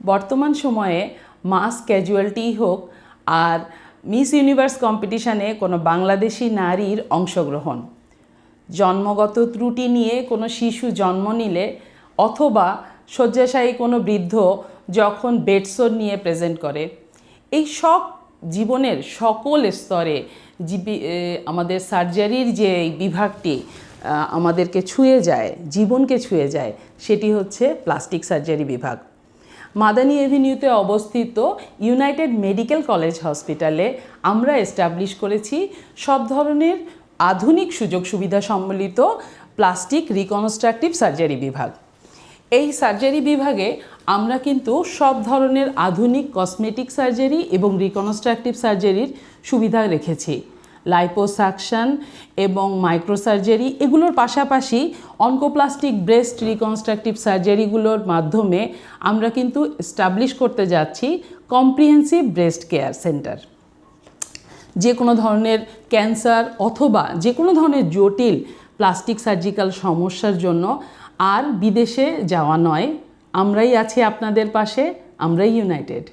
বর্তমান সময়ে মাস ক্যাজুয়ালিটি হোক আর মিস ইউনিভার্স কম্পিটিশানে কোনো বাংলাদেশি নারীর অংশগ্রহণ। জন্মগত ত্রুটি নিয়ে কোনো শিশু জন্ম নিলে অথবা শয্যাশায়ী কোনো বৃদ্ধ যখন বেডসোর নিয়ে প্রেজেন্ট করে, এই সব জীবনের সকল স্তরে আমাদের সার্জারির যে বিভাগটি আমাদেরকে ছুঁয়ে যায়, জীবনকে ছুঁয়ে যায়, সেটি হচ্ছে প্লাস্টিক সার্জারি বিভাগ। মাদানী এভিনিউতে অবস্থিত ইউনাইটেড মেডিকেল কলেজ হসপিটালে আমরা এস্টাবলিশ করেছি সব ধরনের আধুনিক সুযোগ সুবিধা সম্বলিত প্লাস্টিক রিকনস্ট্রাকটিভ সার্জারি বিভাগ। এই সার্জারি বিভাগে আমরা কিন্তু সব ধরনের আধুনিক কসমেটিক সার্জারি এবং রিকনস্ট্রাকটিভ সার্জারির সুবিধা রেখেছি। লাইপোসাকশন এবং মাইক্রোসার্জারি এগুলোর পাশাপাশি অনকোপ্লাস্টিক ব্রেস্ট রিকনস্ট্রাকটিভ সার্জারিগুলোর মাধ্যমে আমরা কিন্তু এস্টাবলিশ করতে যাচ্ছি কম্প্রিহেন্সিভ ব্রেস্ট কেয়ার সেন্টার যে কোনো ধরনের ক্যান্সার অথবা যে কোনো ধরনের জটিল প্লাস্টিক সার্জিক্যাল সমস্যার জন্য আর বিদেশে যাওয়া নয়। আমরাই আছি আপনাদের পাশে, আমরাই ইউনাইটেড